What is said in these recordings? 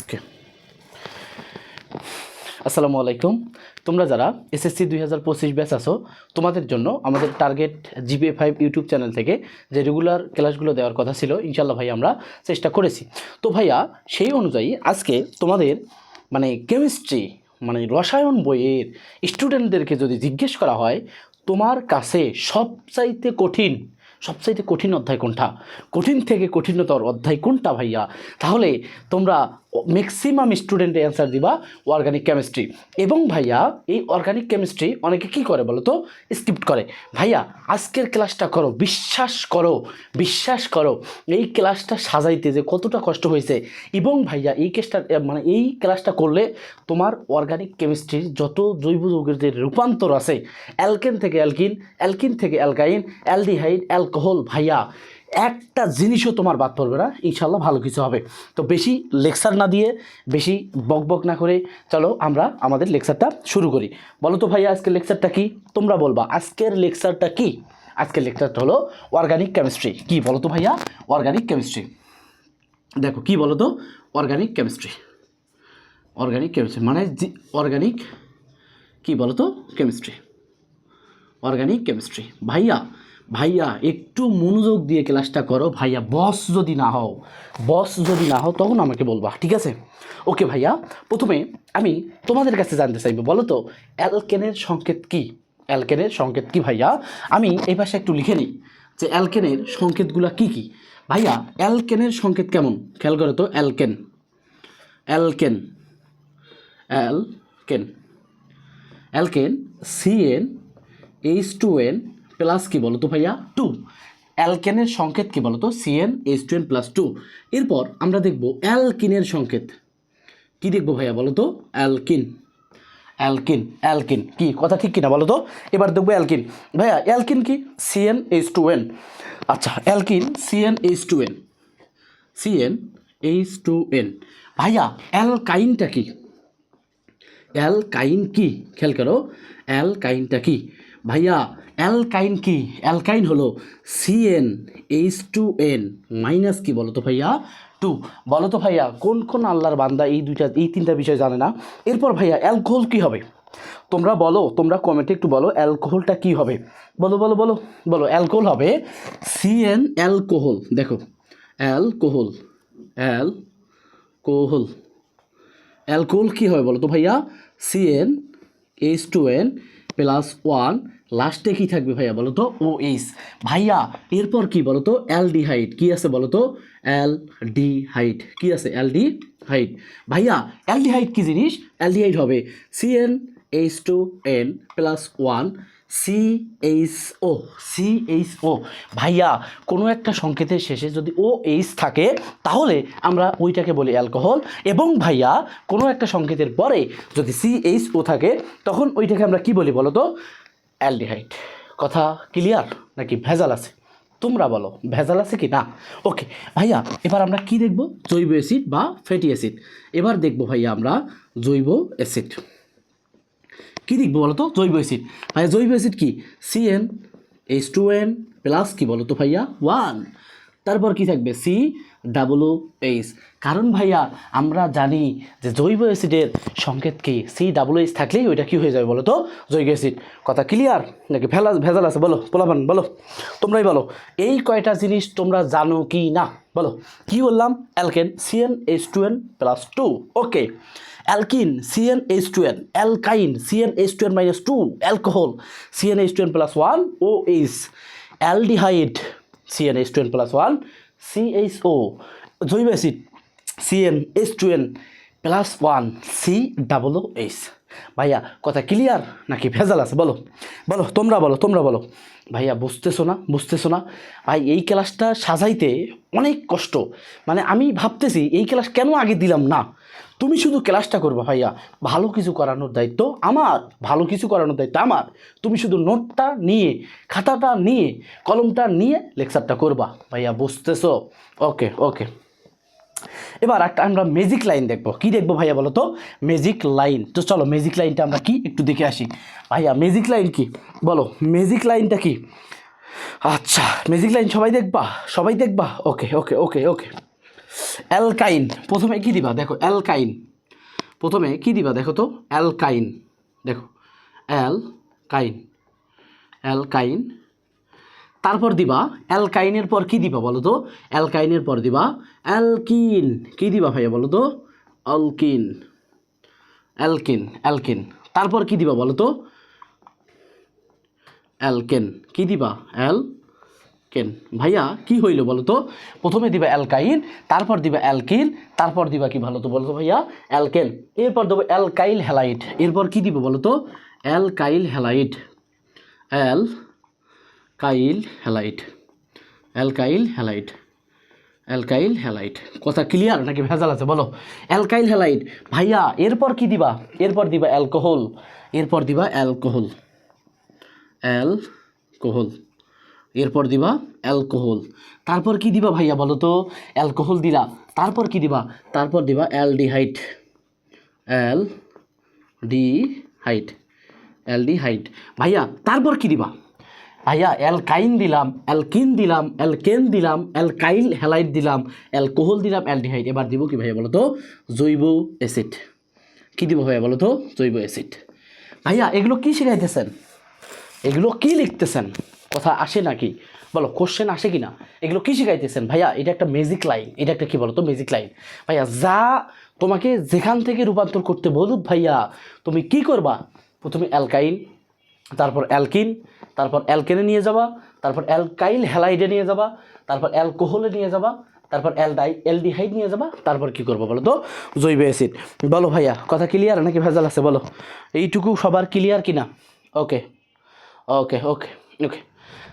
ওকে আসসালামু আলাইকুম। তোমরা যারা এসএসসি দুই হাজার পঁচিশ ব্যাচ আছো, তোমাদের জন্য আমাদের target GPA five YouTube channel থেকে যে রেগুলার ক্লাসগুলো দেওয়ার কথা ছিল ইনশাল্লাহ ভাই আমরা চেষ্টা করেছি। তো ভাইয়া, সেই অনুযায়ী আজকে তোমাদের মানে কেমিস্ট্রি মানে রসায়ন বইয়ের স্টুডেন্টদেরকে যদি জিজ্ঞেস করা হয়, তোমার কাছে সবচাইতে কঠিন সবচাইতে কঠিন অধ্যায় কোনটা? কঠিন থেকে কঠিনতর অধ্যায় কোনটা ভাইয়া? তাহলে তোমরা ম্যাক্সিমাম স্টুডেন্ট অ্যান্সার দিবা অর্গানিক কেমিস্ট্রি এবং ভাইয়া, এই অর্গানিক কেমিস্ট্রি অনেকে কি করে বলো তো? স্কিপ করে। ভাইয়া, আজকের ক্লাসটা করো, বিশ্বাস করো বিশ্বাস করো, এই ক্লাসটা সাজাইতে যে কতটা কষ্ট হয়েছে। এবং ভাইয়া, এই কেসটা মানে এই ক্লাসটা করলে তোমার অর্গানিক কেমিস্ট্রির যত জৈব যৌগের যে রূপান্তর আছে অ্যালকেন থেকে অ্যালকিন অ্যালকিন থেকে অ্যালকাইন অ্যালডিহাইড অ্যালকোহল ভাইয়া একটা জিনিসও তোমার বাদ পড়বে না। ইনশাল্লাহ ভালো কিছু হবে। তো বেশি লেকচার না দিয়ে, বেশি বক বক না করে চলো আমরা আমাদের লেকচারটা শুরু করি। বলো তো ভাইয়া, আজকের লেকচারটা কি? তোমরা বলবা, আজকের লেকচারটা কি? আজকের লেকচারটা হলো অর্গানিক কেমিস্ট্রি কি বলো তো ভাইয়া? অর্গানিক কেমিস্ট্রি দেখো, কি বলো তো? অর্গানিক কেমিস্ট্রি অর্গানিক কেমিস্ট্রি মানে অর্গানিক কি বলো তো? কেমিস্ট্রি অর্গানিক কেমিস্ট্রি ভাইয়া ভাইয়া, একটু মনোযোগ দিয়ে ক্লাসটা করো। ভাইয়া, বস যদি না হও, বস যদি না হও, তখন আমাকে বলবা, ঠিক আছে? ওকে ভাইয়া, প্রথমে আমি তোমাদের কাছে জানতে চাইব, বলো তো, অ্যালকেনের সংকেত কি? অ্যালকেনের সংকেত কি, ভাইয়া? আমি এই পাশে একটু লিখে নিই যে অ্যালকেনের সংকেতগুলো কি কি? ভাইয়া, অ্যালকেনের সংকেত কেমন? খেয়াল করো তো, alkane. Alkane. Alkane. Alkane CN H two N plus কী বলো তো ভাইয়া? টু। অ্যালকেনের সংকেত কী বলো তো? CN H two N plus two এরপর আমরা দেখব অ্যালকিনের সংকেত। কি দেখব ভাইয়া বলো তো? অ্যালকিন। Alkene alkene. কি, কথা ঠিক কিনা বলো তো? এবার দেখব অ্যালকিন। ভাইয়া, অ্যালকিন কি? সিএন এইচ টু এন আচ্ছা alkene CN H two N CN H two N ভাইয়া, অ্যালকাইনটা কি? অ্যালকাইন কি? খেয়াল করো, অ্যালকাইনটা কি? ভাইয়া অ্যালকাইন কি? অ্যালকাইন হলো CN H two N minus কি বলো তো ভাইয়া? টু বলো তো ভাইয়া, কোন কোন আল্লাহর বান্দা এই দুইটা, এই তিনটা বিষয় জানে না? এরপর ভাইয়া, অ্যালকোহল কি হবে? তোমরা বলো, তোমরা কমেন্টে একটু বলো, অ্যালকোহলটা কি হবে? বলো বলো বলো বলো, অ্যালকোহল হবে সিএন অ্যালকোহল। দেখো, অ্যালকোহল অ্যাল কোহল অ্যালকোহল কী হবে বলো তো ভাইয়া? CN H two N plus one লাস্টে কী থাকবে ভাইয়া বলো তো? ও এইচ ভাইয়া, এরপর কি বলো তো? অ্যালডিহাইড কী আছে বলো তো? অ্যালডিহাইড কী আছে? অ্যালডিহাইড ভাইয়া অ্যালডিহাইড কী জিনিস? অ্যালডিহাইড হবে CN H two N plus one C H O C H O ভাইয়া, কোনো একটা সংকেতের শেষে যদি ও এইচ থাকে, তাহলে আমরা ওইটাকে বলি অ্যালকোহল এবং ভাইয়া, কোনো একটা সংকেতের পরে যদি সি এইচ ও থাকে, তখন ওইটাকে আমরা কি বলি বলো তো? অ্যালডিহাইড। কথা ক্লিয়ার নাকি ভেজাল আছে? তোমরা বলো, ভেজাল আছে কি না? ওকে, ভাইয়া, এবার আমরা কি দেখব? জৈব অ্যাসিড বা ফ্যাটি অ্যাসিড? এবার দেখব ভাইয়া আমরা জৈব অ্যাসিড। কী দেখব বলো তো জৈব অ্যাসিড। ভাইয়া, জৈব অ্যাসিড কি? CN H two N plus কি বলো তো ভাইয়া? ওয়ান তারপর কি থাকবে? সি ডাবল এইচ কারণ ভাইয়া, আমরা জানি যে জৈব অ্যাসিডের সংকেত কি? সি ডাবল এইচ থাকলেই ওইটা কী হয়ে যাবে বলো তো? জৈব অ্যাসিড। কথা ক্লিয়ার নাকি ভেলা ভেজাল আছে? বলো পোলাবান বলো। তোমরাই বলো, এই কয়টা জিনিস তোমরা জানো কি না? বলো, কি বললাম? Alkane CN H two N plus two okay, alkene CN H two N alkyne CN H two N minus two alcohol CN H two N plus one O H aldehyde CN H two N plus one CHO জৈব acid CN H two N plus one C double H ভাইয়া, কথা clear নাকি ভেজাল আছে? বলো। বলো, তোমরা বলো তোমরা বলো। ভাইয়া, বুঝতেছো না বুঝতেছো না। ভাই, এই ক্লাসটা সাজাইতে অনেক কষ্ট। মানে আমি ভাবতেছি, এই ক্লাস কেন আগে দিলাম না? তুমি শুধু ক্লাসটা করবা ভাইয়া। ভালো কিছু করানোর দায়িত্ব আমার, ভালো কিছু করানোর দায়িত্ব আমার। তুমি শুধু নোটটা নিয়ে, খাতাটা নিয়ে, কলমটা নিয়ে লেকচারটা করবা। ভাইয়া, বুঝতেছো? ওকে ওকে। এবার একটা আমরা ম্যাজিক লাইন দেখব। কি দেখব ভাইয়া বলো তো? ম্যাজিক লাইন তো চলো ম্যাজিক লাইনটা আমরা কি? একটু দেখে আসি। ভাইয়া ম্যাজিক লাইন কি? বলো ম্যাজিক লাইনটা কি? আচ্ছা ম্যাজিক লাইন সবাই দেখবা? সবাই দেখবা? ওকে ওকে ওকে ওকে অ্যালকাইন প্রথমে কি দিবা? দেখো অ্যালকাইন প্রথমে কি দিবা? দেখো তো অ্যালকাইন দেখো অ্যাল কাইন অ্যালকাইন তারপর দিবা অ্যালকাইনের পর কি দিবা বলো তো? অ্যালকাইনের পর দিবা অ্যালকিন। কি দিবা ভাইয়া বলো তো? অ্যালকিন। Alkene alkene. তারপর কি দিবা বলো তো? অ্যালকেন। কি দিবা? অ্যাল কেন ভাইয়া, কি হইল বলো তো? প্রথমে দিবা অ্যালকাইন, তারপর দিবা অ্যালকিন, তারপর দিবা কি ভালো তো বলো তো ভাইয়া? অ্যালকেন। এরপর দেবো অ্যালকাইল হ্যালাইট। এরপর কি দিব বলো তো? Alkyl halide. Alkyl halide. Alkyl halide. Alkyl halide. কথা ক্লিয়ার নাকি ভেজাল আছে? বলো। Alkyl halide. ভাইয়া, এরপর কি দিবা? এরপর দিবা অ্যালকোহল। এরপর দিবা অ্যালকোহল। অ্যালকোহল। এরপর দিবা অ্যালকোহল। তারপর কি দিবা ভাইয়া বলো তো? অ্যালকোহল দিলা। তারপর কি দিবা? তারপর দিবা অ্যালডিহাইড। Aldehyde aldehyde. ভাইয়া, তারপর কি দিবা? ভাইয়া অ্যালকাইন দিলাম অ্যালকিন দিলাম অ্যালকেন দিলাম অ্যালকাইল হ্যালাইড দিলাম অ্যালকোহল দিলাম অ্যালডিহাইড এবার দিব কি ভাইয়া বলতো? জৈব অ্যাসিড। কী দিব ভাইয়া বলতো? জৈব অ্যাসিড। ভাইয়া, এগুলো কি শিখাইতেছেন? এগুলো কি লিখতেছেন? কথা আসে নাকি? বলো কোশ্চেন আসে কি না এগুলো কি শিখাইতেছেন? ভাইয়া, এটা একটা ম্যাজিক লাইন এটা একটা কি বলো তো ম্যাজিক লাইন ভাইয়া, যা তোমাকে যেখান থেকে রূপান্তর করতে বলুক ভাইয়া, তুমি কি করবা? প্রথমে অ্যালকাইন তারপর অ্যালকিন তারপর অ্যালকেনে নিয়ে যাবা, তারপর অ্যালকাইল হ্যালাইডে নিয়ে যাবা, তারপর অ্যালকোহলে নিয়ে যাবা, তারপর অ্যালডাই অ্যালডিহাইড নিয়ে যাবা, তারপর কি করব বলো তো? জৈব অ্যাসিড। বলো ভাইয়া, কথা ক্লিয়ার নাকি ভেজাল আছে বলো? এইটুকু সবার ক্লিয়ার কিনা? ওকে ওকে ওকে ওকে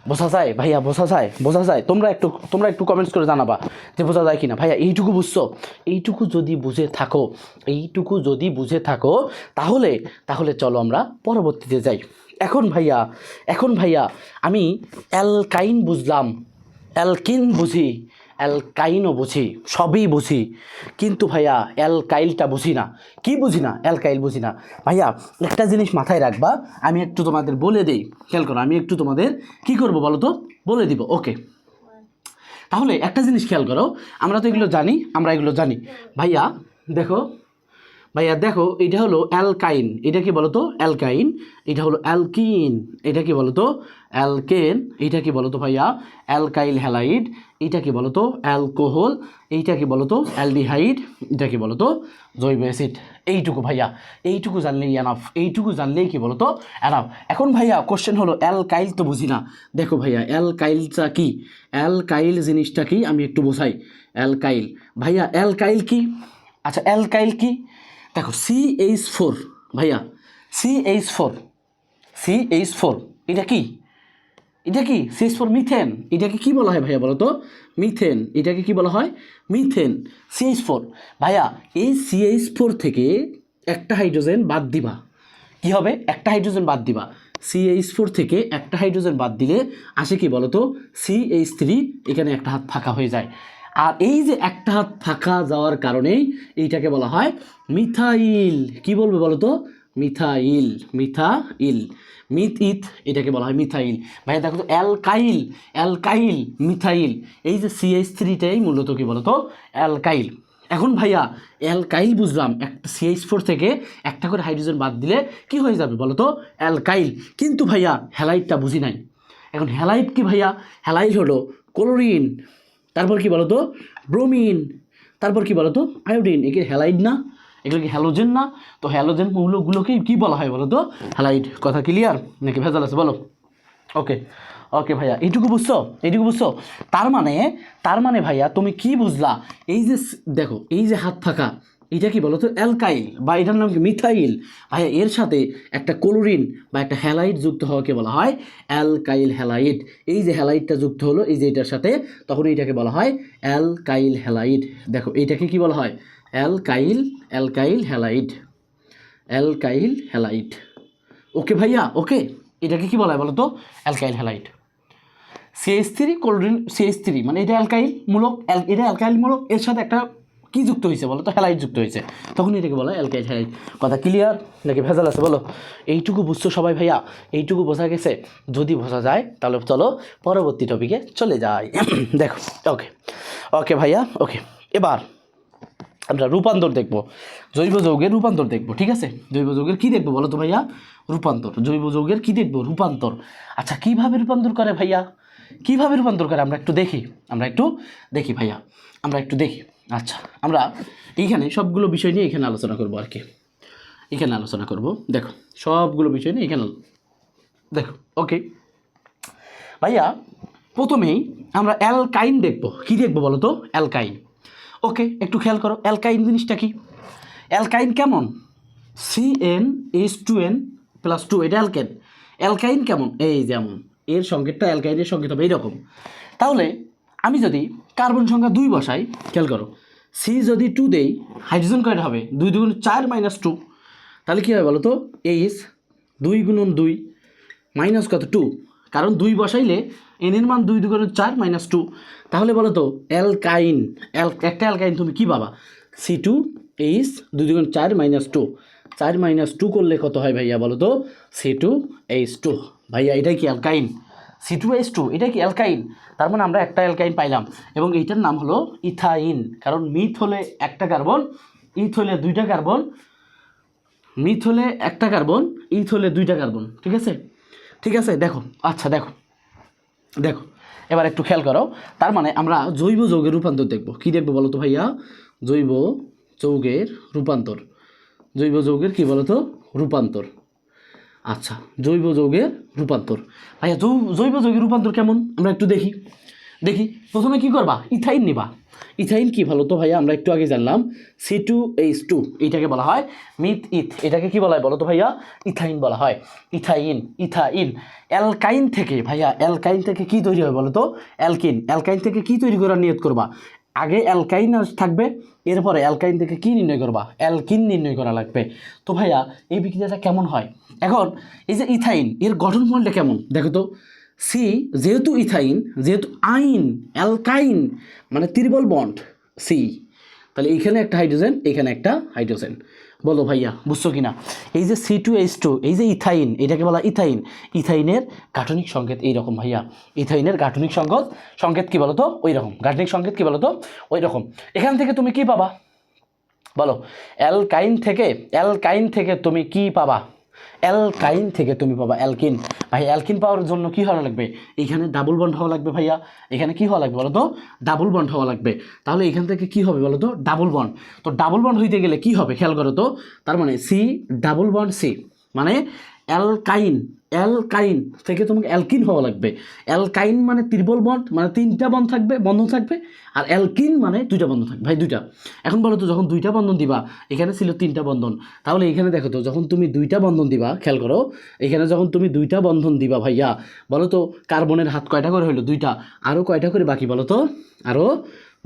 বোঝা যায় ভাইয়া, বোঝা যায় বোঝা যায়। তোমরা একটু তোমরা একটু কমেন্টস করে জানাবা যে বোঝা যায় কিনা। ভাইয়া, এইটুকু বুঝছ? এইটুকু যদি বুঝে থাকো, এইটুকু যদি বুঝে থাকো, তাহলে তাহলে চলো আমরা পরবর্তীতে যাই। এখন ভাইয়া এখন ভাইয়া, আমি অ্যালকাইন বুঝলাম, অ্যালকিন বুঝি, অ্যালকাইনও বুঝি, সবই বুঝি। কিন্তু ভাইয়া, অ্যালকাইলটা বুঝি না। কি বুঝি না? অ্যালকাইল বুঝি না। ভাইয়া, একটা জিনিস মাথায় রাখবা, আমি একটু তোমাদের বলে দিই। খেয়াল করো, আমি একটু তোমাদের কি করব বলো তো? বলে দিব, ওকে। তাহলে একটা জিনিস খেয়াল করো, আমরা তো এগুলো জানি, আমরা এগুলো জানি। ভাইয়া, দেখো ভাইয়া, দেখো, এটা হলো অ্যালকাইন। এটা কি বলতো? অ্যালকাইন। এটা হলো অ্যালকিন। এটা কি বলতো? অ্যালকেন। এটা কি বলতো ভাইয়া? অ্যালকাইল হ্যালাইড এটা কি বলতো? অ্যালকোহল। এইটা কি বলতো? অ্যালডিহাইড। এটা কি বলতো? জৈব অ্যাসিড। এইটুকু ভাইয়া। এইটুকু জানলেই এনাফ এইটুকু জানলেই কি বলতো? এনাফ এখন ভাইয়া কোশ্চেন হলো অ্যালকাইল তো বুঝি না। দেখো ভাইয়া, অ্যালকাইলটা কি? অ্যালকাইল জিনিসটা কি? আমি একটু বোঝাই। অ্যালকাইল। ভাইয়া, অ্যালকাইল কি? আচ্ছা অ্যালকাইল কি? দেখো সি এইচ ফোর ভাইয়া C H four C H four এটা কি? এটা কি? সি এইচ ফোর মিথেন এটাকে কি বলা হয় ভাইয়া বলো তো? মিথেন এটাকে কি বলা হয়? মিথেন সি এইচ ফোর ভাইয়া, এই সি এইচ ফোর থেকে একটা হাইড্রোজেন বাদ দিবা। কি হবে? একটা হাইড্রোজেন বাদ দিবা। সি এইচ ফোর থেকে একটা হাইড্রোজেন বাদ দিলে আসে কি বলো তো? সি এইচ থ্রি এখানে একটা হাত ফাঁকা হয়ে যায়। আর এই যে একটা হাত ফাঁকা যাওয়ার কারণেই এইটাকে বলা হয় মিথাইল। কি বলবে বলো তো? মিথাইল মিথাইল মিথ ইথ এটাকে বলা হয় মিথাইল। ভাই দেখো তো, অ্যালকাইল অ্যালকাইল, মিথাইল। এই যে সিএইচ থ্রিটাই মূলত কি বলো তো? অ্যালকাইল। এখন ভাইয়া, অ্যালকাইল বুঝলাম, একটা সিএইচ ফোর থেকে একটা করে হাইড্রোজেন বাদ দিলে কি হয়ে যাবে বলো তো? অ্যালকাইল। কিন্তু ভাইয়া, হ্যালাইটটা বুঝি নাই। এখন হ্যালাইট কি ভাইয়া? হ্যালাইট হলো ক্লোরিন। তারপর কি বলতো? ব্রোমিন। তারপর কি বলতো? আয়োডিন। একে হ্যালাইড না। এগুলো কি হ্যালোজেন না। তো হ্যালোজেন মৌলগুলোকে কি বলা হয় বলো তো হ্যালাইড। কথা ক্লিয়ার নাকি ভেজাল আছে? বলো। ওকে। ওকে ভাইয়া, এইটুকু বুঝছ? এইটুকু বুঝছ? তার মানে তার মানে ভাইয়া, তুমি কি বুঝলা? এই যে দেখো, এই যে হাত ফাঁকা এটা কি বলো তো অ্যালকাইল, বা এটার নাম কি? মিথাইল। ভাইয়া এর সাথে একটা ক্লোরিন বা একটা হ্যালাইট যুক্ত হওয়াকে বলা হয় অ্যালকাইল হ্যালাইড। এই যে হ্যালাইডটা যুক্ত হলো, এই যে এটার সাথে, তখন এইটাকে বলা হয় অ্যালকাইল হ্যালাইড। দেখো এইটাকে কি বলা হয়? Alkyl alkyl halide alkyl halide. Okay ভাইয়া, ওকে? এটাকে কি বলা হয় বলো তো অ্যালকাইল হ্যালাইট সিএইচ থ্রি কোল্ড্রিন সিএইচ থ্রি মানে এটা অ্যালকাইল মূলক এটা অ্যালকাইল মূলক, এর সাথে একটা কি যুক্ত হয়েছে বলো তো? হ্যালাইট যুক্ত হয়েছে তখন এটাকে বলো অ্যালকাইল হ্যালাইট কথা ক্লিয়ার নাকি ভেজাল আছে বলো? এইটুকু বুঝছ সবাই ভাইয়া? এইটুকু বোঝা গেছে? যদি বোঝা যায়, তাহলে চলো পরবর্তী টপিকে চলে যাই। দেখো ওকে ওকে ভাইয়া ওকে এবার আমরা রূপান্তর দেখব। জৈব যৌগের রূপান্তর দেখব, ঠিক আছে? জৈব যৌগের কী দেখব বলো তো ভাইয়া? রূপান্তর। জৈব যৌগের কী দেখব? রূপান্তর। আচ্ছা কীভাবে রূপান্তর করে ভাইয়া? কীভাবে রূপান্তর করে? আমরা একটু দেখি। আমরা একটু দেখি ভাইয়া। আমরা একটু দেখি। আচ্ছা আমরা এইখানে সবগুলো বিষয় নিয়ে এখানে আলোচনা করব আর কি। এখানে আলোচনা করব। দেখো, সবগুলো বিষয় নিয়ে এখানে দেখো, ওকে। ভাইয়া, প্রথমেই আমরা অ্যালকাইন দেখব। কি দেখব বলো তো? অ্যালকাইন। ওকে, একটু খেয়াল করো, অ্যালকাইন জিনিসটা কি? অ্যালকাইন কেমন? C N H two N plus two এটা অ্যালকেন। অ্যালকাইন কেমন? এই যেমন, এর সংকেতটা অ্যালকাইনের সংকেত হবে এইরকম। তাহলে, আমি যদি কার্বন সংখ্যা দুই বসাই, খেয়াল করো সি যদি টু দেই হাইড্রোজেন কয়টা হবে, দুই দুগুণ চার মাইনাস টু তাহলে কী হবে বলো তো? এইচ দুই গুণন দুই মাইনাস কত? টু কারণ দুই বসাইলে এনের মান দুই দুগুণ চার মাইনাস টু তাহলে বলো তো অ্যালকাইন অ্যাল একটা অ্যালকাইন তুমি কী পাবা? সি টু এইচ দুই দুগুণ চার মাইনাস টু চার মাইনাস টু করলে কত হয় ভাইয়া বলো তো? সি টু এইচ টু ভাইয়া এটাই কি alkyne C two H two এটা কি অ্যালকাইন তার মানে আমরা একটা অ্যালকাইন পাইলাম। এবং এইটার নাম হলো ইথাইন কারণ মিথ হলে একটা কার্বন, ইথ হলে দুইটা কার্বন, মিথ হলে একটা কার্বন, ইথ হলে দুইটা কার্বন, ঠিক আছে? ঠিক আছে, দেখো আচ্ছা দেখো দেখো, এবার একটু খেয়াল করো। তার মানে আমরা জৈব যৌগের রূপান্তর দেখব। কি দেখব বলো তো ভাইয়া? জৈব যৌগের রূপান্তর। জৈব যৌগের কি বলো তো? রূপান্তর। আচ্ছা জৈব যৌগের রূপান্তর। ভাইয়া জৈব যৌগের রূপান্তর কেমন? আমরা একটু দেখি। দেখি, প্রথমে কি করবা? ইথাইন নিবা। ইথাইন কি ভালো তো ভাইয়া? আমরা একটু আগে জানলাম। সি টু এইচ টু এইটাকে বলা হয় মিথ ইথ। এটাকে কি বলা হয় বলো তো ভাইয়া? ইথাইন বলা হয়। Ethyne ethyne. অ্যালকাইন থেকে, ভাইয়া, অ্যালকাইন থেকে কি তৈরি হয় বলো তো? অ্যালকিন। অ্যালকাইন থেকে কি তৈরি করার নিয়ত করবা? আগে অ্যালকাইন থাকবে, এরপরে অ্যালকাইন থেকে কী নির্ণয় করবা? অ্যালকিন নির্ণয় করা লাগবে। তো ভাইয়া, এই বিক্রিয়াটা কেমন হয়? এখন, এই যে ইথাইন, এর গঠন মূলটা কেমন? দেখো তো সি যেহেতু ইথাইন, যেহেতু আইন, অ্যালকাইন মানে ত্রিবল বন্ড সি তাহলে এইখানে একটা হাইড্রোজেন, এখানে একটা হাইড্রোজেন। বলো ভাইয়া, বুঝছ কিনা? এই যে সি টু এইচ টু এই যে ইথাইন, এটাকে বলা ইথাইন, ইথাইনের গাঠনিক সংকেত এইরকম ভাইয়া। ইথাইনের গাঠনিক সংকেত সংকেত কি বলো তো ওই রকম গাঠনিক সংকেত কি বলো তো ওই রকম এখান থেকে তুমি কি পাবা? বলো, অ্যালকাইন থেকে অ্যালকাইন থেকে তুমি কি পাবা? অ্যালকাইন থেকে তুমি পাবা অ্যালকিন। ভাই, অ্যালকিন পাওয়ার জন্য কি হওয়া লাগবে? এখানে ডাবল বন্ড হওয়া লাগবে ভাইয়া। এখানে কি হওয়া লাগবে বলতো? ডাবল বন্ড হওয়া লাগবে। তাহলে এখান থেকে কি হবে বলো তো ডাবল বন্ড তো ডাবল বন্ড হইতে গেলে কি হবে? খেয়াল করো তো। তার মানে সি ডাবল বন্ড সি মানে অ্যালকাইন। অ্যালকাইন থেকে তোমাকে অ্যালকিন হওয়া লাগবে। অ্যালকাইন মানে ত্রিবল বন্ড মানে তিনটা বন্ধ থাকবে, বন্ধন থাকবে, আর অ্যালকিন মানে দুইটা বন্ধন থাকবে। ভাই, দুইটা। এখন বলো তো, যখন দুইটা বন্ধন দিবা, এখানে ছিল তিনটা বন্ধন। তাহলে এখানে দেখো তো, যখন তুমি দুইটা বন্ধন দিবা, খেয়াল করো, এখানে যখন তুমি দুইটা বন্ধন দিবা ভাইয়া, বলো তো, কার্বনের হাত কয়টা করে হইল? দুইটা। আরও কয়টা করে বাকি বলো তো? আরও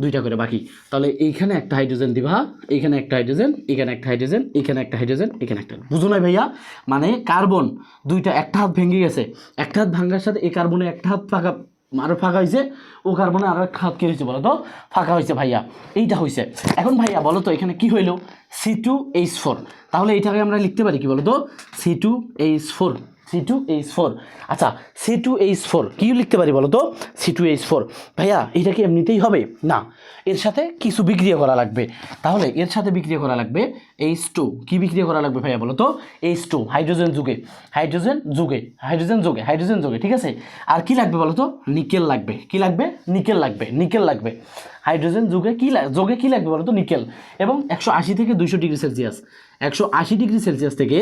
দুইটা করে বাকি। তাহলে এইখানে একটা হাইড্রোজেন দিবা এইখানে একটা হাইড্রোজেন এখানে একটা হাইড্রোজেন এখানে একটা হাইড্রোজেন এখানে একটা বুঝো না ভাইয়া? মানে কার্বন দুইটা একটা হাত ভেঙে গেছে। একটা হাত ভাঙার সাথে এই কার্বনে একটা হাত ফাঁকা আরও ফাঁকা হয়েছে ও কার্বনে আরও একটা হাত কী হয়েছে বলো তো? ফাঁকা হয়েছে ভাইয়া। এইটা হয়েছে এখন ভাইয়া, বলো তো, এখানে কি হইল? সি টু এইচ ফোর তাহলে এইটাকে আমরা লিখতে পারি কি, বলো তো? C two H four C two H four আচ্ছা সি টু এইচ ফোর কী লিখতে পারি বলো তো সি টু এইচ ফোর ভাইয়া, এটা কি এমনিতেই হবে? না। এর সাথে কিছু বিক্রিয়া করা লাগবে। তাহলে এর সাথে বিক্রিয়া করা লাগবে এইচ টু কী বিক্রিয়া করা লাগবে ভাইয়া বলো তো এইচ টু হাইড্রোজেন যুগে। হাইড্রোজেন যুগে। হাইড্রোজেন যুগে হাইড্রোজেন যুগে, ঠিক আছে? আর কি লাগবে বলো তো নিকেল লাগবে। কি লাগবে? নিকেল লাগবে নিকেল লাগবে। হাইড্রোজেন যুগে কী যোগে কী লাগবে বলো তো নিকেল। এবং একশো আশি থেকে দুইশো ডিগ্রি সেলসিয়াস। একশো আশি ডিগ্রি সেলসিয়াস থেকে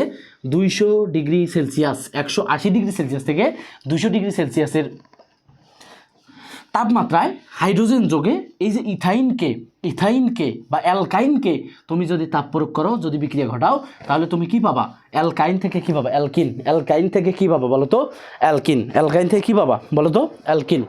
দুইশো ডিগ্রি সেলসিয়াস, একশো আশি ডিগ্রি সেলসিয়াস থেকে দুইশো ডিগ্রি সেলসিয়াসের তাপমাত্রায় হাইড্রোজেন যোগে এই যে ইথাইনকে ইথাইনকে বা অ্যালকাইনকে তুমি যদি তাপ প্রয়োগ করো, যদি বিক্রিয়া ঘটাও, তাহলে তুমি কি পাবা? অ্যালকাইন থেকে কি পাবা? অ্যালকিন। অ্যালকাইন থেকে কি পাবা বলো তো? অ্যালকিন। অ্যালকাইন থেকে কি পাবা বলো তো? অ্যালকিন।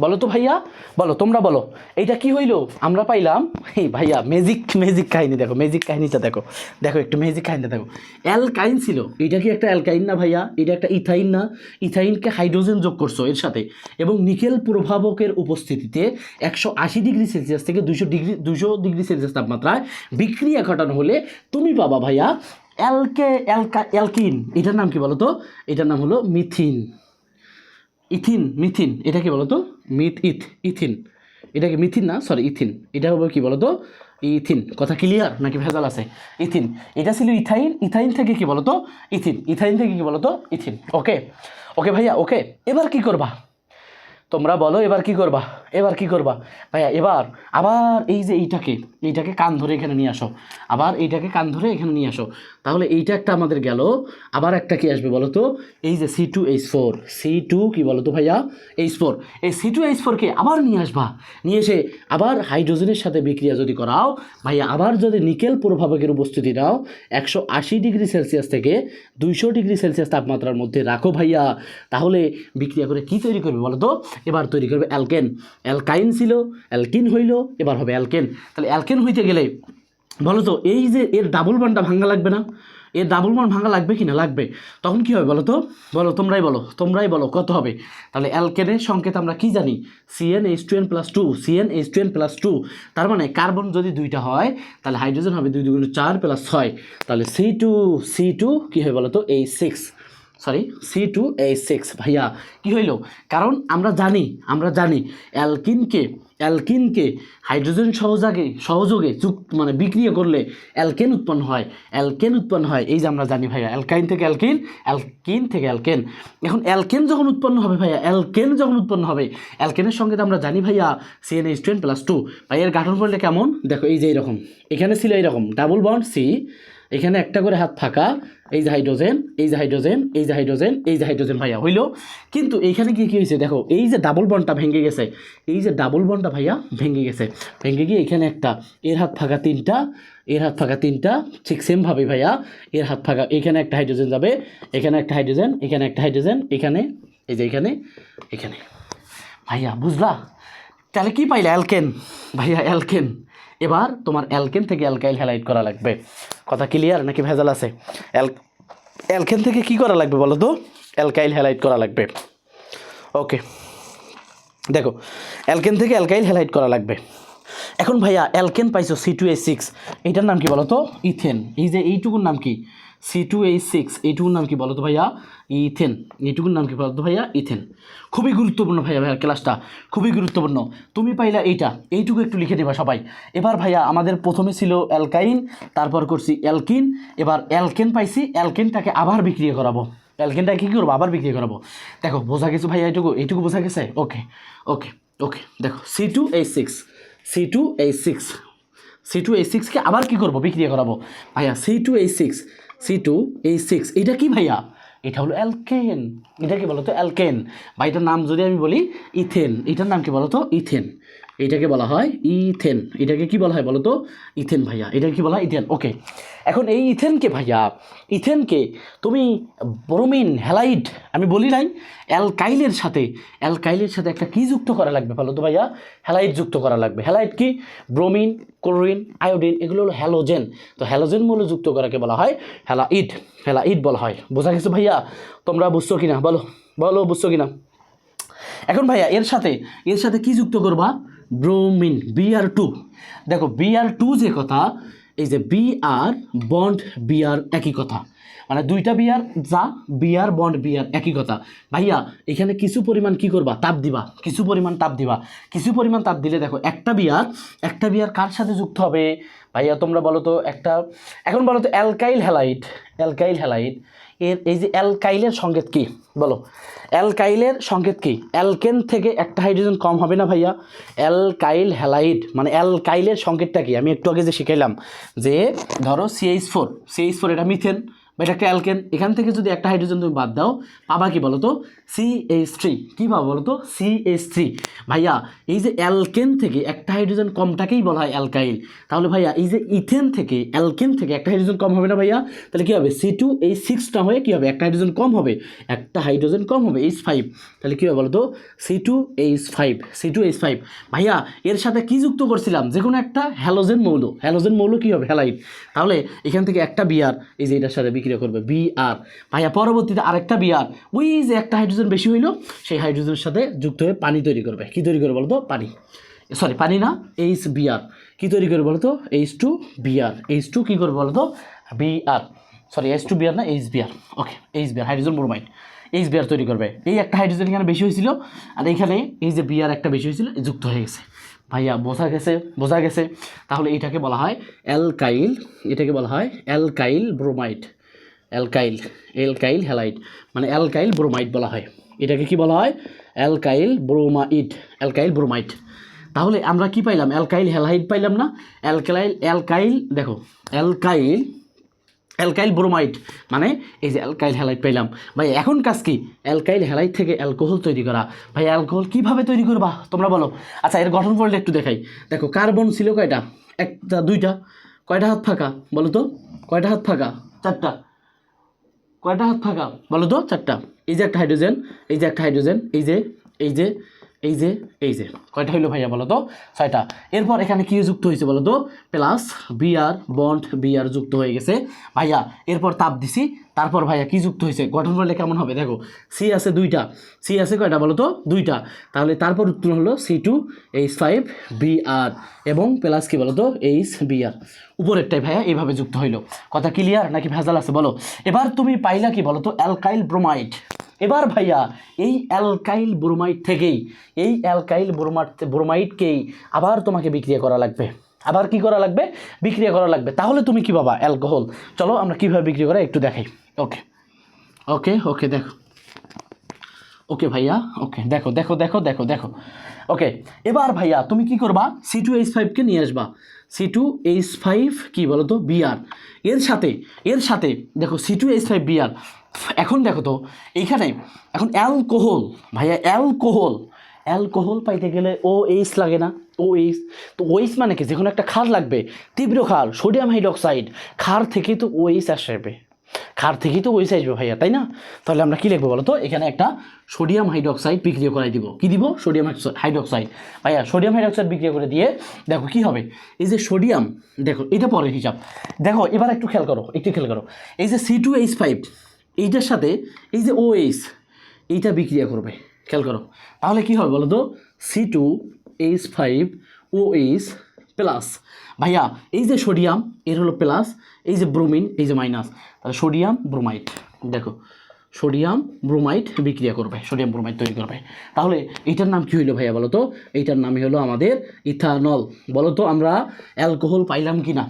বলো তো ভাইয়া, বলো, তোমরা বলো। এইটা কি হইল? আমরা পাইলাম, এই ভাইয়া ম্যাজিক ম্যাজিক কাহিনী দেখো ম্যাজিক কাহিনীটা দেখো। দেখো, একটু ম্যাজিক কাহিনীটা দেখো। অ্যালকাইন ছিল। এটা কি একটা অ্যালকাইন না ভাইয়া? এটা একটা ইথাইন না? ইথাইনকে হাইড্রোজেন যোগ করছ এর সাথে। এবং নিকেল প্রভাবকের উপস্থিতিতে একশো আশি ডিগ্রি সেলসিয়াস থেকে দুশো ডিগ্রি দুশো ডিগ্রি সেলসিয়াস তাপমাত্রায় বিক্রিয়া ঘটানো হলে তুমি পাবা ভাইয়া অ্যালকে, অ্যালকা, অ্যালকিন। এটার নাম কি বলো তো? এটার নাম হলো মিথিন। ইথিন, মিথিন, এটা কি বলতো? Meth, eth, ethene. এটা কি মিথিন না? Sorry ethene. এটা হবে কি বলতো? ইথিন। কথা ক্লিয়ার নাকি ভেজাল আছে? ইথিন। এটা ছিল ইথাইন। ইথাইন থেকে কি বলতো? ইথিন। ইথাইন থেকে কি বলতো? ইথিন। ওকে ওকে ভাইয়া ওকে এবার কি করবা? তোমরা বলো, এবার কি করবা? এবার কি করবা? ভাইয়া, এবার আবার এই যে এইটাকে এইটাকে কান ধরে এখানে নিয়ে আসো। আবার এইটাকে কান ধরে এখানে নিয়ে আসো। তাহলে এইটা একটা আমাদের গেল। আবার একটা কি আসবে বলো তো এই যে C two H four C two কী বলো তো ভাইয়া? এইচ ফোর এই সি টু এইচ ফোরকে আবার নিয়ে আসবা। নিয়ে এসে আবার হাইড্রোজেনের সাথে বিক্রিয়া যদি করাও, ভাইয়া আবার যদি নিকেল প্রভাবকের উপস্থিতি নাও, একশো আশি ডিগ্রি সেলসিয়াস থেকে দুইশো ডিগ্রি সেলসিয়াস তাপমাত্রার মধ্যে রাখো ভাইয়া। তাহলে বিক্রিয়া করে কি তৈরি করবে বলো তো এবার তৈরি করবে অ্যালকেন। অ্যালকাইন ছিল, অ্যালকিন হইল, এবার হবে অ্যালকেন। তাহলে অ্যালকেন হইতে গেলে বলো তো এই যে এর ডাবল বনটা ভাঙা লাগবে না? এর ডাবল বন ভাঙা লাগবে কি না? লাগবে। তখন কি হবে বলো তো বলো, তোমরাই বলো তোমরাই বলো, কত হবে? তাহলে অ্যালকেনের সংকেত আমরা কি জানি? CN H two N plus two CN H two N plus two তার মানে কার্বন যদি দুইটা হয়, তাহলে হাইড্রোজেন হবে দুই দুগুণ চার প্লাস ছয়। তাহলে সি টু সি টু কী হয় বলো তো এই সিক্স সরি সি টু এই সিক্স ভাইয়া, কী হইল? কারণ আমরা জানি আমরা জানি, অ্যালকিনকে অ্যালকিনকে হাইড্রোজেন সহযোগে সহযোগে যুক মানে বিক্রিয়া করলে অ্যালকেন উৎপন্ন হয়। অ্যালকেন উৎপন্ন হয়, এই যে আমরা জানি ভাইয়া, অ্যালকাইন থেকে অ্যালকিন অ্যালকিন থেকে অ্যালকেন। এখন অ্যালকেন যখন উৎপন্ন হবে ভাইয়া, অ্যালকেন যখন উৎপন্ন হবে, অ্যালকেনের সঙ্গে তো আমরা জানি ভাইয়া CN H ten plus two ভাই এর গাঠন করলে কেমন? দেখো, এই যে এইরকম এখানে ছিল এইরকম ডাবল বন্ড সি এখানে একটা করে হাত ফাঁকা এই যে হাইড্রোজেন এই যে হাইড্রোজেন এই যে হাইড্রোজেন এই যে হাইড্রোজেন ভাইয়া হইল। কিন্তু এইখানে গিয়ে কী হয়েছে দেখো, এই যে ডাবল বনটা ভেঙে গেছে, এই যে ডাবল বনটা ভাইয়া ভেঙে গেছে। ভেঙে গিয়ে এখানে একটা, এর হাত ফাঁকা তিনটা, এর হাত ফাঁকা তিনটা, ঠিক সেমভাবে ভাইয়া, এর হাত ফাঁকা, এখানে একটা হাইড্রোজেন যাবে, এখানে একটা হাইড্রোজেন এখানে একটা হাইড্রোজেন এখানে, এই যে এখানে এখানে। ভাইয়া, বুঝলা? তাহলে কি পাইলা অ্যালকেন ভাইয়া অ্যালকেন এবার তোমার অ্যালকেন থেকে অ্যালকাইল হ্যালাইট করা লাগবে। কথা ক্লিয়ার নাকি ভেজাল আছে? অ্যাল অ্যালকেন থেকে কি করা লাগবে বলো তো? অ্যালকাইল হ্যালাইট করা লাগবে। ওকে। দেখো, অ্যালকেন থেকে অ্যালকাইল হ্যালাইট করা লাগবে। এখন ভাইয়া অ্যালকেন পাইছো সি টু এইচ সিক্স এইটার নাম কি বলো তো ইথেন। এই যে এইটুকুর নাম কি? সি টু এইচ সিক্স এইটুকুর নাম কি বলো তো ভাইয়া? ইথেন। এইটুকুর নাম কি বলো তো ভাইয়া? ইথেন। খুবই গুরুত্বপূর্ণ ভাইয়া ভাইয়া ক্লাসটা খুবই গুরুত্বপূর্ণ। তুমি পাইলা এইটা। এইটুকু একটু লিখে দেবা সবাই। এবার ভাইয়া, আমাদের প্রথমে ছিল অ্যালকাইন তারপর করছি অ্যালকিন এবার অ্যালকেন পাইছি অ্যালকেনটাকে আবার বিক্রিয়া করাবো। অ্যালকেনটাকে কী করব? আবার বিক্রি করাবো। দেখো, বোঝা গেছে ভাইয়া এইটুকু? এইটুকু বোঝা গেছে? ওকে ওকে ওকে দেখো C two H six C two H six C two H সিক্সকে আবার কী করব? বিক্রিয়া করাবো। ভাইয়া C two H six C two H six এটা কি ভাইয়া? এটা হলো অ্যালকেন। এটা কি বলতো? অ্যালকেন। বা এটার নাম যদি আমি বলি, ইথেন। এটার নাম কি বলতো? ইথেন। এটাকে বলা হয় ইথেন। এটাকে কি বলা হয় বলো তো? ইথেন ভাইয়া। এটাকে কি বলা হয়? ইথেন। ওকে এখন এই ইথেনকে ভাইয়া, ইথেনকে তুমি ব্রোমিন, হ্যালাইড, আমি বলি নাই, অ্যালকাইলের সাথে অ্যালকাইলের সাথে একটা কি যুক্ত করা লাগবে বলো তো ভাইয়া? হ্যালাইড যুক্ত করা লাগবে। হ্যালাইড কি? ব্রোমিন, ক্লোরিন, আয়োডিন, এগুলো হলো হ্যালোজেন। তো হ্যালোজেন মূল্য যুক্ত করাকে বলা হয় হ্যালাইড। হ্যালাইড বলা হয়। বোঝা গেছে ভাইয়া? তোমরা বুঝছ কিনা? বলো। বলো, বুঝছ কিনা? এখন ভাইয়া, এর সাথে এর সাথে কি যুক্ত করবা? ব্রোমিন বিআর টু দেখো বিআর টু যে কথা, এই যে বিআর বন্ড বিআর একই কথা। মানে দুইটা বিয়ার যা বিয়ার বন্ড বিয়ার একই কথা। ভাইয়া, এখানে কিছু পরিমাণ কি করবা? তাপ দিবা। কিছু পরিমাণ তাপ দিবা। কিছু পরিমাণ তাপ দিলে দেখো, একটা বিয়ার একটা বিয়ার কার সাথে যুক্ত হবে? ভাইয়া, তোমরা বলো তো একটা, এখন বলো তো অ্যালকাইল হ্যালাইট অ্যালকাইল হ্যালাইট এর, এই যে অ্যালকাইলের সংকেত কি? বলো। অ্যালকাইলের সংকেত কি? অ্যালকেন থেকে একটা হাইড্রোজেন কম হবে না ভাইয়া? অ্যালকাইল হ্যালাইড মানে অ্যালকাইলের সংকেতটা কি? আমি একটু আগে যে শিখাইলাম যে, ধরো সিএইচ ফোর সিএইচ ফোর এটা মিথেন বা এটা একটা অ্যালকেন এখান থেকে যদি একটা হাইড্রোজেন তুমি বাদ দাও, পাবা কি বলো তো সি এইচ থ্রি কী পাবো বলো তো সি এইচ থ্রি ভাইয়া, এই যে অ্যালকেন থেকে একটা হাইড্রোজেন কমটাকেই বলা হয় অ্যালকাইল তাহলে ভাইয়া, এই যে ইথেন থেকে অ্যালকেন থেকে একটা হাইড্রোজেন কম হবে না ভাইয়া? তাহলে কী হবে? সি টু এই সিক্সটা হয়ে কী হবে? একটা হাইড্রোজেন কম হবে। একটা হাইড্রোজেন কম হবে এইচ ফাইভ তাহলে কী হবে বলো তো C two H five C two H five ভাইয়া, এর সাথে কি যুক্ত করছিলাম? যে কোনো একটা হ্যালোজেন মৌল। হ্যালোজেন মৌল কী হবে? হ্যালাইট তাহলে এখান থেকে একটা বিয়ার এই যে এটার সাথে বিক্রিয়া করবে বি আর ভাইয়া, পরবর্তীতে আরেকটা বিয়ার ওই যে একটা হাইড্রোজেন বেশি হইল, সেই হাইড্রোজেনের সাথে যুক্ত হয়ে পানি তৈরি করবে। কি তৈরি করবে বলো তো পানি। সরি পানি না এইচ বিআর কী তৈরি করবে বলতো? H two BR H two কী করবে বলো তো BR sorry H two BR না H BR okay H BR hydrogen bromide H BR তৈরি করবে। এই একটা হাইড্রোজেন এখানে বেশি হয়েছিল, আর এইখানে এই যে বিআর একটা বেশি হয়েছিল যুক্ত হয়ে গেছে। ভাইয়া, বোঝা গেছে বোঝা গেছে। তাহলে এটাকে বলা হয় অ্যালকাইল এটাকে বলা হয় alkyl bromide alkyl alkyl halide মানে অ্যালকাইল ব্রোমাইড বলা হয়। এটাকে কি বলা হয়? Alkyl bromide alkyl bromide. তাহলে আমরা কি পাইলাম? অ্যালকাইল হ্যালাইড পাইলাম না? অ্যালকাইল অ্যালকাইল, দেখো, অ্যালকাইল অ্যালকাইল ব্রোমাইড মানে এই যে অ্যালকাইল হ্যালাইট পাইলাম। ভাই, এখন কাজ কি? অ্যালকাইল হ্যালাইট থেকে অ্যালকোহল তৈরি করা। ভাই, অ্যালকোহল কীভাবে তৈরি করবা? তোমরা বলো। আচ্ছা এর গঠন করলে একটু দেখাই। দেখো, কার্বন ছিল কয়টা? একটা, দুইটা। কয়টা হাত ফাঁকা? বলো তো। কয়টা হাত ফাঁকা? চারটা। কয়টা হাত ফাঁকা? বলো তো, চারটা। এই যে একটা হাইড্রোজেন এই যে একটা হাইড্রোজেন এই যে এই যে এই যে এই যে, কয়টা হইল ভাইয়া বলো তো? ছয়টা। এরপর এখানে কি যুক্ত হয়েছে বলো তো? প্লাস বিআর বন্ড বিআর যুক্ত হয়ে গেছে। ভাইয়া, এরপর তাপ দিছি। তারপর ভাইয়া কি যুক্ত হয়েছে গঠন করলে কেমন হবে? দেখো সি আছে দুইটা। সি আছে কয়টা বলো তো? দুইটা। তাহলে তারপর উত্তর হলো C two H five BR এবং প্লাস কি বলো তো? এইচ বিআর উপরেরটাই ভাইয়া এইভাবে যুক্ত হইল। কথা ক্লিয়ার নাকি ভেজাল আছে বলো? এবার তুমি পাইলা কি বলো তো? অ্যালকাইল ব্রোমাইড এবার ভাইয়া, এই অ্যালকাইল ব্রোমাইড থেকেই, এই অ্যালকাইল ব্রোমাইড ব্রোমাইডকেই আবার তোমাকে বিক্রিয়া করা লাগবে। আবার কি করা লাগবে? বিক্রিয়া করা লাগবে। তাহলে তুমি কি পাবা? অ্যালকোহল। চলো আমরা কীভাবে বিক্রি করা একটু দেখাই। ওকে। ওকে ওকে, দেখো। ওকে ভাইয়া, ওকে, দেখো দেখো দেখো দেখো দেখো। ওকে, এবার ভাইয়া, তুমি কি করবা? সি টু এইচ ফাইভকে নিয়ে আসবা। সি টু এইচ ফাইভ কী বলো তো বিআর এর সাথে এর সাথে, দেখো C two H five BR এখন দেখো তো, এইখানে এখন অ্যালকোহল, ভাইয়া অ্যালকোহল অ্যালকোহল পাইতে গেলে ও এইচ লাগে না, ও এইচ, তো ওইচ মানে কি? যে কোনো একটা ক্ষার লাগবে, তীব্র ক্ষার, সোডিয়াম হাইড্রক্সাইড, ক্ষার থেকেই তো ও এইচ আসবে, ক্ষার থেকেই তো ওইচ আসবে ভাইয়া, তাই না? তাহলে আমরা কী লিখব বলো তো? এখানে একটা সোডিয়াম হাইড্রক্সাইড বিক্রিয়া করাই দিব, কী দিব? সোডিয়াম হাইড্রক্সাইড, ভাইয়া সোডিয়াম হাইড্রক্সাইড বিক্রিয়া করে দিয়ে দেখো কি হবে? এই যে সোডিয়াম, দেখো, এটা পরের হিসাব, দেখো এবার একটু খেয়াল করো, একটু খেয়াল করো, এই যে সি টু এইচ ফাইভ এইটার সাথে এই যে ও এইচ এইটা বিক্রিয়া করবে। খেয়াল করো। তাহলে কি হবে বলো তো C two H five O H plus ভাইয়া, এই যে সোডিয়াম এর হলো প্লাস এই যে ব্রোমিন এই যে মাইনাস তাহলে সোডিয়াম ব্রোমাইড দেখো সোডিয়াম ব্রোমাইড বিক্রিয়া করবে, সোডিয়াম ব্রোমাইড তৈরি করবে। তাহলে এটার নাম কি হইল ভাইয়া বলো তো? এইটার নামই হলো আমাদের ইথানল। বলো তো আমরা অ্যালকোহল পাইলাম কি না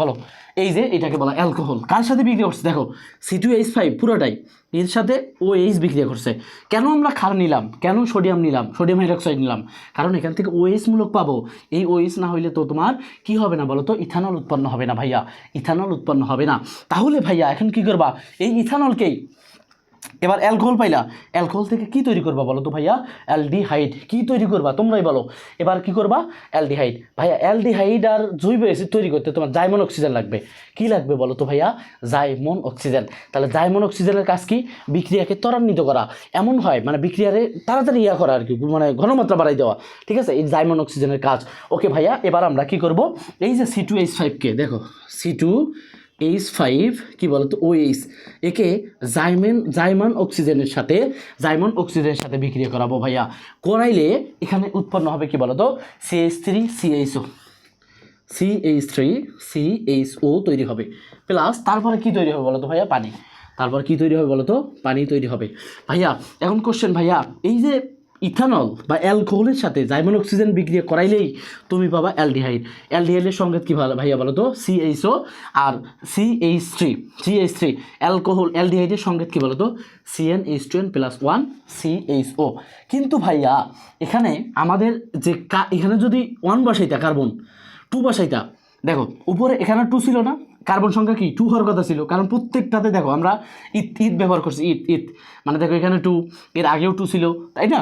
বলো, এই যে এটাকে বলা অ্যালকোহল। কার সাথে বিক্রিয়া করছে? দেখো সি টু এইচ ফাইভ পুরোটাই। এর সাথে ও এইচ বিক্রিয়া করছে। কেন আমরা ক্ষার নিলাম? কেন সোডিয়াম নিলাম? সোডিয়াম হাইড্রক্সাইড নিলাম? কারণ এখান থেকে ওএইচ মূলক পাবো। এই ওএইচ না হইলে তো তোমার কি হবে না বলো তো? ইথানল উৎপন্ন হবে না ভাইয়া। ইথানল উৎপন্ন হবে না। তাহলে ভাইয়া এখন কি করবা? এই ইথানলকেই এবার অ্যালকোহল পাইলা। অ্যালকোহল থেকে কি তৈরি করবা বলো তো ভাইয়া? অ্যালডিহাইড কি তৈরি করবা? তোমরাই বলো। এবার কি করবা? অ্যালডিহাইড ভাইয়া অ্যালডিহাইড আর জৈব অ্যাসিড তৈরি করতে তোমার জাইমন অক্সিজেন লাগবে। কি লাগবে বলো তো ভাইয়া? জাইমন অক্সিজেন তাহলে জাইমন অক্সিজেনের কাজ কি? বিক্রিয়াকে ত্বরান্বিত করা। এমন হয় মানে বিক্রিয়ারে তাড়াতাড়ি ইয়া করা আর কি মানে ঘনমাত্রা বাড়াই দেওয়া। ঠিক আছে? এই জাইমন অক্সিজেনের কাজ। ওকে ভাইয়া, এবার আমরা কি করব? এই যে সি টু এইচ ফাইভকে দেখো সি টু এইচ ফাইভ কী বলতো ও এইচ একে জাইমেন, জাইমান অক্সিজেনের সাথে, জাইমন অক্সিজেনের সাথে বিক্রিয়া করাবো ভাইয়া। করাইলে এখানে উৎপন্ন হবে কি বলতো CH three CHO CH three CH O তৈরি হবে। প্লাস তারপরে কি তৈরি হবে বলতো ভাইয়া, পানি। তারপর কি তৈরি হবে বলতো, পানি তৈরি হবে। ভাইয়া, এখন কোশ্চেন ভাইয়া, এই যে ইথানল বা অ্যালকোহলের সাথে জাইমন অক্সিজেন বিক্রিয়া করাইলেই তুমি পাবা অ্যালডিহাইড। অ্যালডিহাইডের সঙ্গে কী ভালো ভাইয়া বলো তো? সিএইচও আর CH three CH three alcohol, অ্যালডিহাইডের সঙ্গে কী বলো তো? CN H two N plus one CHO কিন্তু ভাইয়া, এখানে আমাদের যে কা, এখানে যদি ওয়ান বসাইতা কার্বন টু বসাইতা, দেখো, উপরে এখানে টু ছিল না কার্বন সংখ্যা কি? টু হওয়ার কথা ছিল, কারণ প্রত্যেকটাতে দেখো আমরা ইট ইট ব্যবহার করছি, ইট ইট। মানে দেখো এখানে টু এর আগেও টু ছিল, তাই না?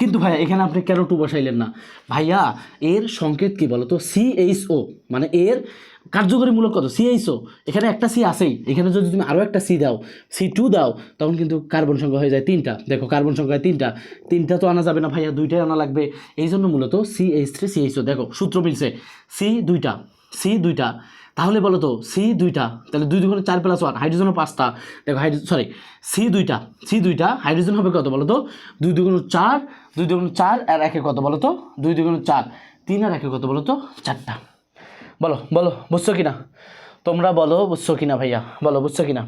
কিন্তু ভাইয়া, এখানে আপনি কেন টু বসাইলেন না? ভাইয়া, এর সংকেত কি বলো তো সিএইচও মানে এর কার্যকরীমূলক কত? সিএইচও এখানে একটা সি আছেই। এখানে যদি তুমি আরও একটা সি দাও সি টু দাও, তখন কিন্তু কার্বন সংখ্যা হয়ে যায় তিনটা। দেখো কার্বন সংখ্যা তিনটা। তিনটা তো আনা যাবে না ভাইয়া, দুইটাই আনা লাগবে। এই জন্য মূলত সিএইচ থ্রি সিএইচও দেখো, সূত্র মিলছে। সি দুইটা সি দুইটা। তাহলে বলো তো সি দুইটা, তাহলে দুই দুগুণে চার প্লাস ওয়ান হাইড্রোজেনও পাঁচটা। দেখো হাইড্রোজেন সরি সি দুইটা সি দুইটা হাইড্রোজেন হবে কত বলো তো? দুই দুগুণ চার, দুই দুগুণ চার আর একে কত বলো তো? দুই দুগুণ চার, তিন আর একে কত বলো তো? চারটা। বলো বলো, বুঝছ কিনা? তোমরা বলো, বুঝছ কিনা ভাইয়া? বলো, বুঝছ কিনা?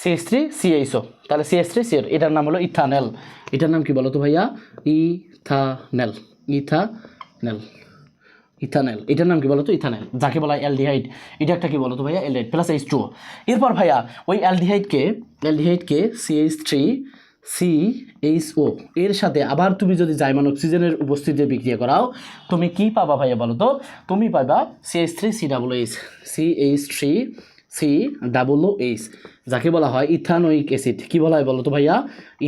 সিএস থ্রি সিএইচও তাহলে সি এস থ্রি সিএর এটার নাম হলো ইথানেল এটার নাম কি বলো তো ভাইয়া? ইথানেল ইথানেল ইথানেল, এটার নাম কি বলতো? ইথানেল, যাকে বলা হয় অ্যালডিহাইড। এটা একটা কি বলতো ভাইয়া? অ্যালডিহাইড প্লাস এইচ টু এরপর ভাইয়া, ওই অ্যালডিহাইডকে অ্যালডিহাইডকে CH three C H O এর সাথে আবার তুমি যদি জাইমান অক্সিজেনের উপস্থিতিতে বিক্রিয়া করাও, তুমি কি পাবা ভাইয়া বলো তো তুমি পাবা CH three C double H C H three C double H যাকে বলা হয় ইথানোইক অ্যাসিড। কি বলা হয় বলো তো ভাইয়া?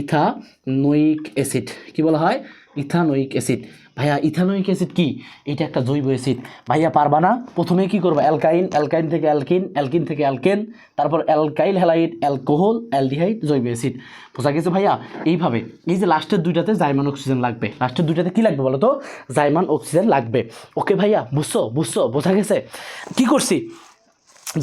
Ethanoic acid. কি বলা হয়? Ethanoic acid. ভাইয়া ইথানোইক অ্যাসিড কি? এটা একটা জৈব অ্যাসিড। ভাইয়া, পারবা না? প্রথমে কি করবা? অ্যালকাইন অ্যালকাইন থেকে অ্যালকিন অ্যালকিন থেকে অ্যালকেন, তারপর অ্যালকাইল হ্যালাইড, অ্যালকোহল, অ্যালডিহাইড, জৈব অ্যাসিড। বোঝা গেছে ভাইয়া? এইভাবে, এই যে লাস্টের দুইটাতে জাইমান অক্সিজেন লাগবে। লাস্টের দুইটাতে কি লাগবে বলো তো জাইমান অক্সিজেন লাগবে। ওকে ভাইয়া, বুঝছ? বুঝছ? বোঝা গেছে? কি করছি?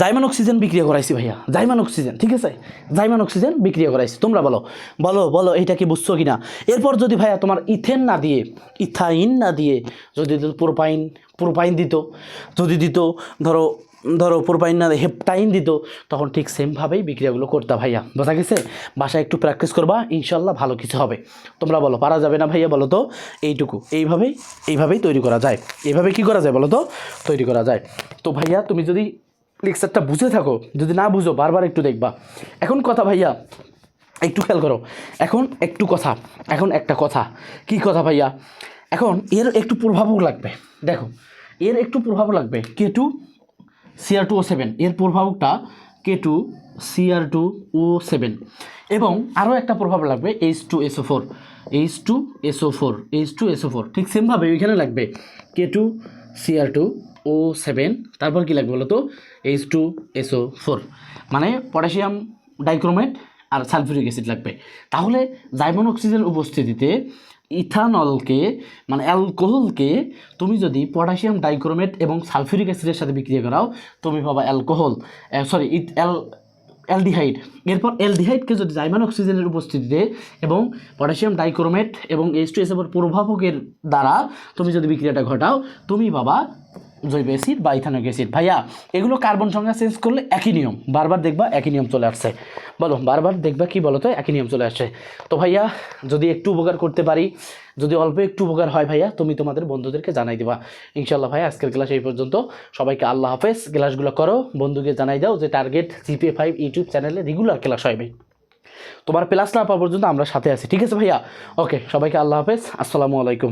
জাইমান অক্সিজেন বিক্রিয়া করাইছি ভাইয়া। জাইমান অক্সিজেন, ঠিক আছে? জাইমান অক্সিজেন বিক্রিয়া করাইছি। তোমরা বলো বলো বলো, এইটা কি বুঝছ কিনা? এরপর যদি ভাইয়া তোমার ইথেন না দিয়ে, ইথাইন না দিয়ে যদি প্রোপাইন প্রোপাইন দিত, যদি দিত ধরো ধরো প্রোপাইন না, হেপটাইন দিত, তখন ঠিক সেমভাবেই বিক্রিয়াগুলো করতে ভাইয়া। বোঝা গেছে? বাসায় একটু প্র্যাকটিস করবা ইনশাল্লাহ ভালো কিছু হবে। তোমরা বলো, পারা যাবে না ভাইয়া বলো তো? এইটুকু, এইভাবেই এইভাবেই তৈরি করা যায়। এইভাবে কি করা যায় বলো তো? তৈরি করা যায়। তো ভাইয়া, তুমি যদি লেকচারটা বুঝে থাকো। যদি না বুঝো, বারবার একটু দেখবা। এখন কথা ভাইয়া, একটু খেয়াল করো। এখন একটু কথা, এখন একটা কথা। কি কথা ভাইয়া? এখন এর একটু প্রভাবও লাগবে। দেখো, এর একটু প্রভাব লাগবে। K two CR two O seven এর প্রভাবটা K two CR two O seven এবং আরও একটা প্রভাব লাগবে H two SO four H two SO four H two SO four ঠিক সেমভাবে ওইখানে লাগবে K two CR two O seven তারপর কী লাগবে বলো তো? এইচ টু এসও ফোর মানে পটাশিয়াম ডাইক্রোমেট আর সালফিউরিক অ্যাসিড লাগবে। তাহলে জাইমন অক্সিজেন উপস্থিতিতে ইথানলকে মানে অ্যালকোহলকে তুমি যদি পটাশিয়াম ডাইক্রোমেট এবং সালফিউরিক অ্যাসিডের সাথে বিক্রিয়া করাও, তুমি পাবা alcohol sorry eth, al, aldehyde. এরপর অ্যালডিহাইডকে যদি জাইমান অক্সিজেনের উপস্থিতিতে এবং পটাশিয়াম ডাইক্রোমেট এবং এইচ টু এসের প্রভাবকের দ্বারা তুমি যদি বিক্রিয়াটা ঘটাও, তুমি বাবা জৈব অ্যাসিড বা ইথানিক অ্যাসিড। ভাইয়া, এগুলো কার্বন সংখ্যা চেঞ্জ করলে একই নিয়ম, বারবার দেখবা একই নিয়ম চলে আসছে। বলো, বারবার দেখবা কি বলো তো একই নিয়ম চলে আসছে। তো ভাইয়া, যদি একটু উপকার করতে পারি, যদি অল্প একটু উপকার হয় ভাইয়া, তুমি তোমাদের বন্ধুদেরকে জানাই দিবা। ইনশাল্লাহ ভাইয়া, আজকের ক্লাস এই পর্যন্ত। সবাইকে আল্লাহ হাফেজ। ক্লাসগুলো করো, বন্ধুকে জানাই দাও যে টার্গেট জিপিএ ফাইভ ইউটিউব চ্যানেলে রেগুলার ক্লাস হবে তোমার প্লাস না পাওয়া পর্যন্ত আমরা সাথে আছি, ঠিক আছে ভাইয়া? ওকে সবাইকে আল্লাহ হাফেজ। আসসালামু আলাইকুম।